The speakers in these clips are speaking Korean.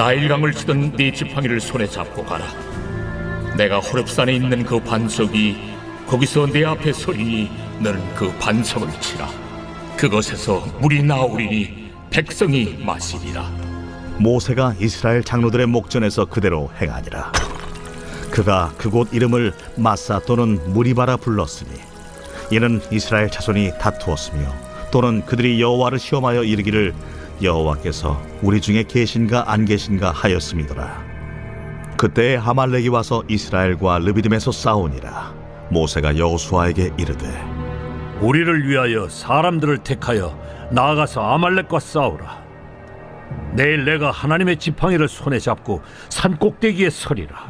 나일강을 치던 네 지팡이를 손에 잡고 가라. 내가 호렙산에 있는 그 반석이 거기서 내 앞에 서리니 너는 그 반석을 치라. 그것에서 물이 나오리니 백성이 마시리라. 모세가 이스라엘 장로들의 목전에서 그대로 행하니라. 그가 그곳 이름을 마사 또는 무리바라 불렀으니 이는 이스라엘 자손이 다투었으며 또는 그들이 여호와를 시험하여 이르기를 여호와께서 우리 중에 계신가 안 계신가 하였음이더라. 그때 하말렉이 와서 이스라엘과 르비딤에서 싸우니라. 모세가 여호수아에게 이르되 우리를 위하여 사람들을 택하여 나아가서 아말렉과 싸우라. 내일 내가 하나님의 지팡이를 손에 잡고 산 꼭대기에 서리라.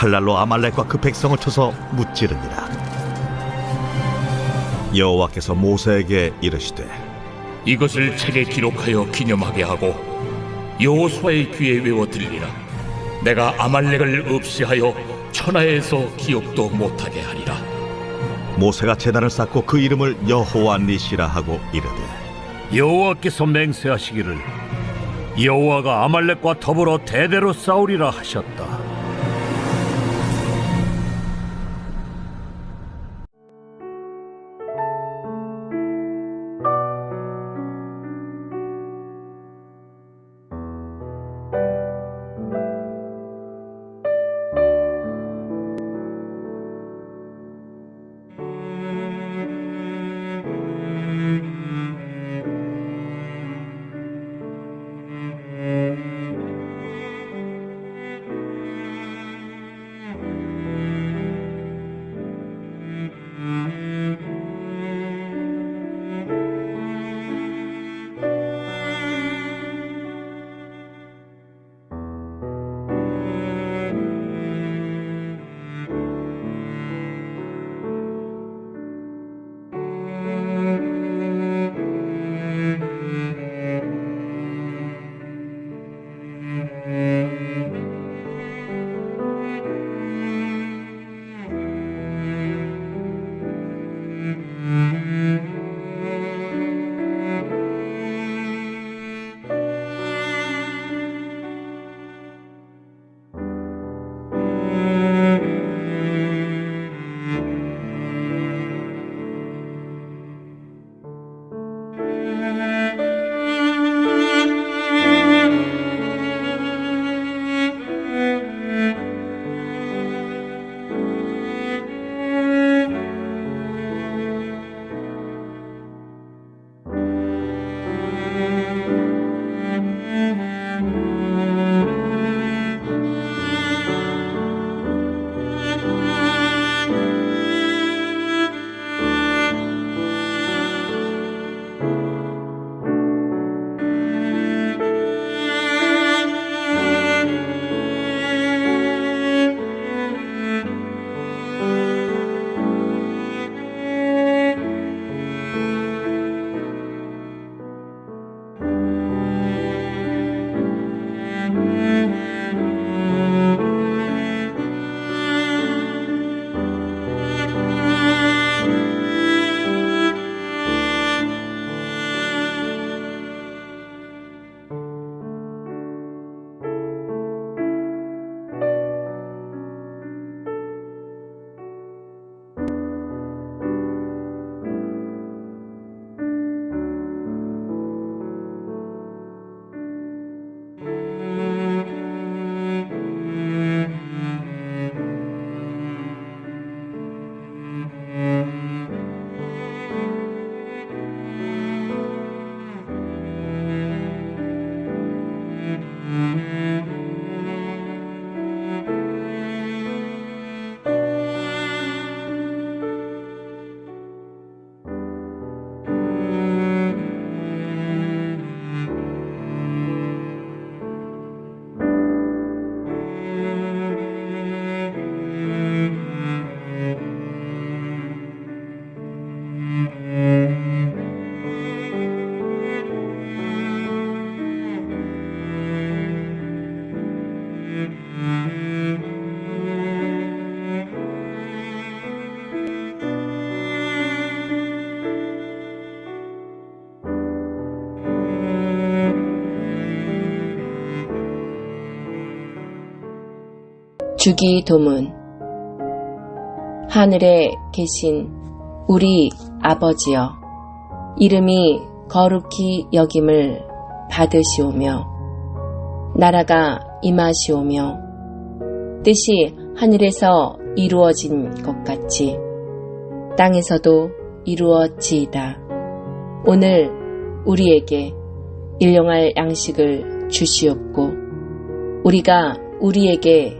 칼날로 아말렉과 그 백성을 쳐서 무찌르니라 여호와께서 모세에게 이르시되 이것을 책에 기록하여 기념하게 하고 여호수아의 귀에 외워 들리라. 내가 아말렉을 없이하여 천하에서 기억도 못하게 하리라. 모세가 제단을 쌓고 그 이름을 여호와 니시라 하고 이르되 여호와께서 맹세하시기를 여호와가 아말렉과 더불어 대대로 싸우리라 하셨다. 주기 도문 하늘에 계신 우리 아버지여 이름이 거룩히 여김을 받으시오며 나라가 임하시오며 뜻이 하늘에서 이루어진 것 같이 땅에서도 이루어지이다. 오늘 우리에게 일용할 양식을 주시옵고 우리가 우리에게